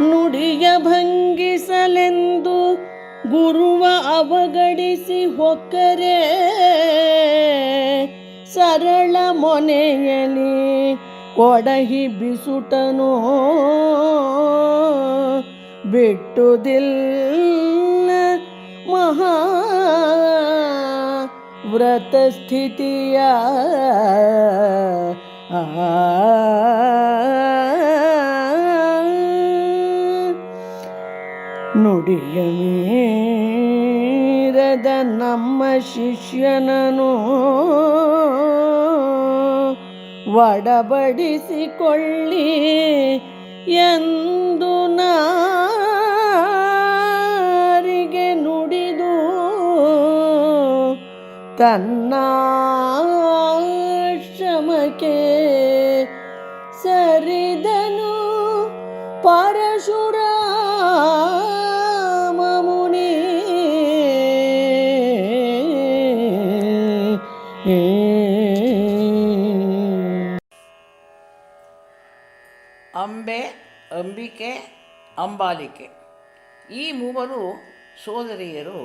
ನುಡಿಯ ಭಂಗಿಸಲೆಂದು ಗುರುವ ಅವಗಡಿಸಿ ಹೊಕ್ಕರೆ. ಸರಳ ಮೊನೆಯಲಿ ಕೊಡಹಿ ಬಿಸುಟನು ಬಿಟ್ಟುದಿಲ್ಲ. ಮಹಾ ವ್ರತ ನುಡಿಯ ಮೀರದ ನಮ್ಮ ಶಿಷ್ಯನನು ಒಡಬಡಿಸಿಕೊಳ್ಳಿ ಎಂದು ನಾರಿಗೆ ನುಡಿದು ತನ್ನ ಶ್ರಮಕ್ಕೆ ಸರಿದನು. ಪರಶುರಾಮ ಅಂಬೆ, ಅಂಬಿಕೆ, ಅಂಬಾಲಿಕೆ. ಈ ಮೂವರು ಸೋದರಿಯರು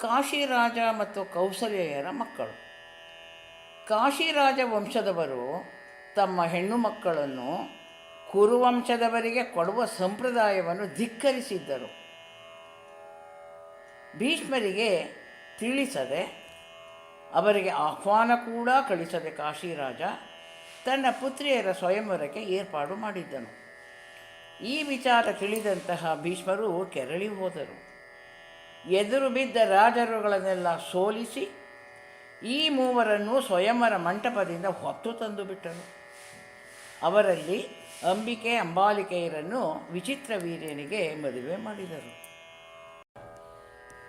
ಕಾಶಿರಾಜ ಮತ್ತು ಕೌಸಲ್ಯೆಯರ ಮಕ್ಕಳು. ಕಾಶಿರಾಜ ವಂಶದವರು ತಮ್ಮ ಹೆಣ್ಣು ಮಕ್ಕಳನ್ನು ಕುರುವಂಶದವರಿಗೆ ಕೊಡುವ ಸಂಪ್ರದಾಯವನ್ನು ಧಿಕ್ಕರಿಸಿದ್ದರು. ಭೀಷ್ಮರಿಗೆ ತಿಳಿಸದೆ ಅವರಿಗೆ ಆಹ್ವಾನ ಕೂಡ ಕಳಿಸದೆ ಕಾಶಿರಾಜ ತನ್ನ ಪುತ್ರಿಯರ ಸ್ವಯಂವರಕ್ಕೆ ಏರ್ಪಾಡು ಮಾಡಿದ್ದನು. ಈ ವಿಚಾರ ತಿಳಿದಂತಹ ಭೀಷ್ಮರು ಕೆರಳಿ ಹೋದರು. ಎದುರು ಬಿದ್ದ ರಾಜರುಗಳನ್ನೆಲ್ಲ ಸೋಲಿಸಿ ಈ ಮೂವರನ್ನು ಸ್ವಯಂವರ ಮಂಟಪದಿಂದ ಹೊತ್ತು ತಂದು ಬಿಟ್ಟನು. ಅವರಲ್ಲಿ ಅಂಬಿಕೆ ಅಂಬಾಲಿಕೆಯರನ್ನು ವಿಚಿತ್ರ ವೀರ್ಯನಿಗೆ ಮದುವೆ ಮಾಡಿದರು.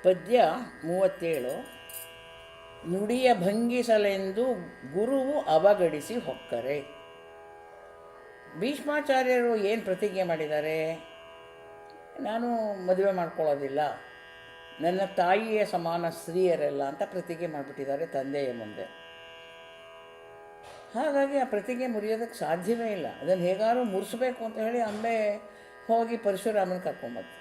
ಪದ್ಯ ಮೂವತ್ತೇಳು. ನುಡಿಯ ಭಂಗಿಸಲೆಂದು ಗುರುವು ಅವಗಡಿಸಿ ಹೊಕ್ಕರೆ. ಭೀಷ್ಮಾಚಾರ್ಯರು ಏನು ಪ್ರತಿಜ್ಞೆ ಮಾಡಿದ್ದಾರೆ? ನಾನು ಮದುವೆ ಮಾಡ್ಕೊಳ್ಳೋದಿಲ್ಲ. ನನ್ನ ತಾಯಿಯ ಸಮಾನ ಸ್ತ್ರೀಯರೆಲ್ಲ ಅಂತ ಪ್ರತಿಜ್ಞೆ ಮಾಡಿಬಿಟ್ಟಿದ್ದಾರೆ ತಂದೆಯ ಮುಂದೆ. ಹಾಗಾಗಿ ಆ ಪ್ರತಿಜ್ಞೆ ಮುರಿಯೋದಕ್ಕೆ ಸಾಧ್ಯವೇ ಇಲ್ಲ. ಅದನ್ನು ಹೇಗಾದ್ರೂ ಮುರಿಸ್ಬೇಕು ಅಂತ ಹೇಳಿ ಅಂಬೆ ಹೋಗಿ ಪರಶುರಾಮನ ಕರ್ಕೊಂಬತ್ತು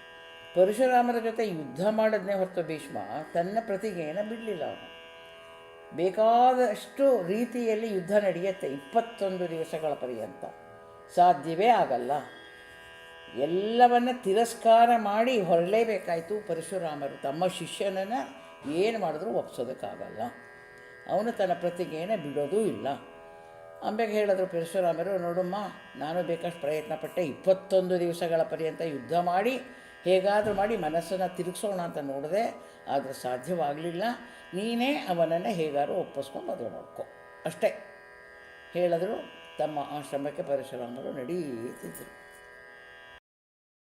ಪರಶುರಾಮರ ಜೊತೆ ಯುದ್ಧ ಮಾಡೋದನ್ನೇ ಹೊರತು ಭೀಷ್ಮ ತನ್ನ ಪ್ರತಿಜ್ಞೆಯನ್ನು ಬಿಡಲಿಲ್ಲ ಅವನು. ಬೇಕಾದಷ್ಟು ರೀತಿಯಲ್ಲಿ ಯುದ್ಧ ನಡೆಯುತ್ತೆ ಇಪ್ಪತ್ತೊಂದು ದಿವಸಗಳ ಪರ್ಯಂತ. ಸಾಧ್ಯವೇ ಆಗಲ್ಲ. ಎಲ್ಲವನ್ನ ತಿರಸ್ಕಾರ ಮಾಡಿ ಹೊರಲೇಬೇಕಾಯಿತು ಪರಶುರಾಮರು. ತಮ್ಮ ಶಿಷ್ಯನನ್ನು ಏನು ಮಾಡಿದ್ರೂ ಒಪ್ಸೋದಕ್ಕಾಗಲ್ಲ. ಅವನು ತನ್ನ ಪ್ರತಿಜ್ಞೆಯನ್ನು ಬಿಡೋದೂ ಇಲ್ಲ. ಅಂಬೆಗೆ ಹೇಳಿದ್ರು ಪರಶುರಾಮರು, ನೋಡಮ್ಮ, ನಾನು ಬೇಕಷ್ಟು ಪ್ರಯತ್ನ ಪಟ್ಟೆ ಇಪ್ಪತ್ತೊಂದು ದಿವಸಗಳ ಪರ್ಯಂತ ಯುದ್ಧ ಮಾಡಿ ಹೇಗಾದರೂ ಮಾಡಿ ಮನಸ್ಸನ್ನು ತಿರುಗಿಸೋಣ ಅಂತ ನೋಡಿದೆ ಆದರೆ ಸಾಧ್ಯವಾಗಲಿಲ್ಲ. ನೀನೇ ಅವನನ್ನು ಹೇಗಾದ್ರೂ ಒಪ್ಪಿಸ್ಕೊಂಡು ಮದುವೆ ಮಾಡ್ಕೊ. ಅಷ್ಟೇ. ಹೇಳಿದ್ರು, ತಮ್ಮ ಆಶ್ರಮಕ್ಕೆ ಪರಶುರಾಮರು ನಡೀತಿದ್ರು